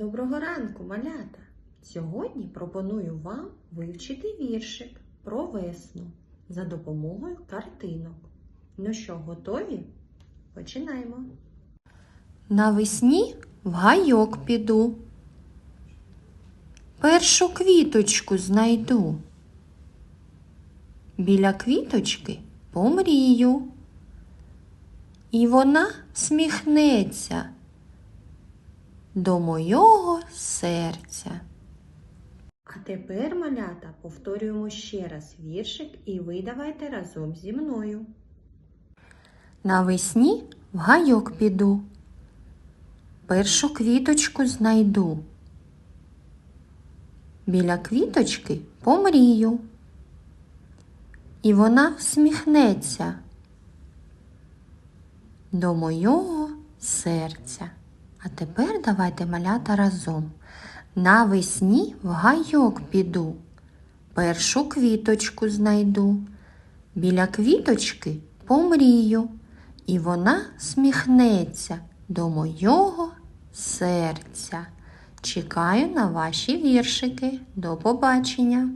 Доброго ранку, малята! Сьогодні пропоную вам вивчити віршик про весну за допомогою картинок. Ну що, готові? Починаємо. Навесні в гайок піду. Першу квіточку знайду. Біля квіточки помрію. І вона сміхнеться до мого серця. А тепер, малята, повторюємо ще раз віршик і ви давайте разом зі мною. Навесні в гайок піду, першу квіточку знайду. Біля квіточки помрію. І вона всміхнеться до мого серця. А тепер давайте малята разом. Навесні в гайок піду, першу квіточку знайду. Біля квіточки помрію, і вона сміхнеться до мого серця. Чекаю на ваші віршики. До побачення!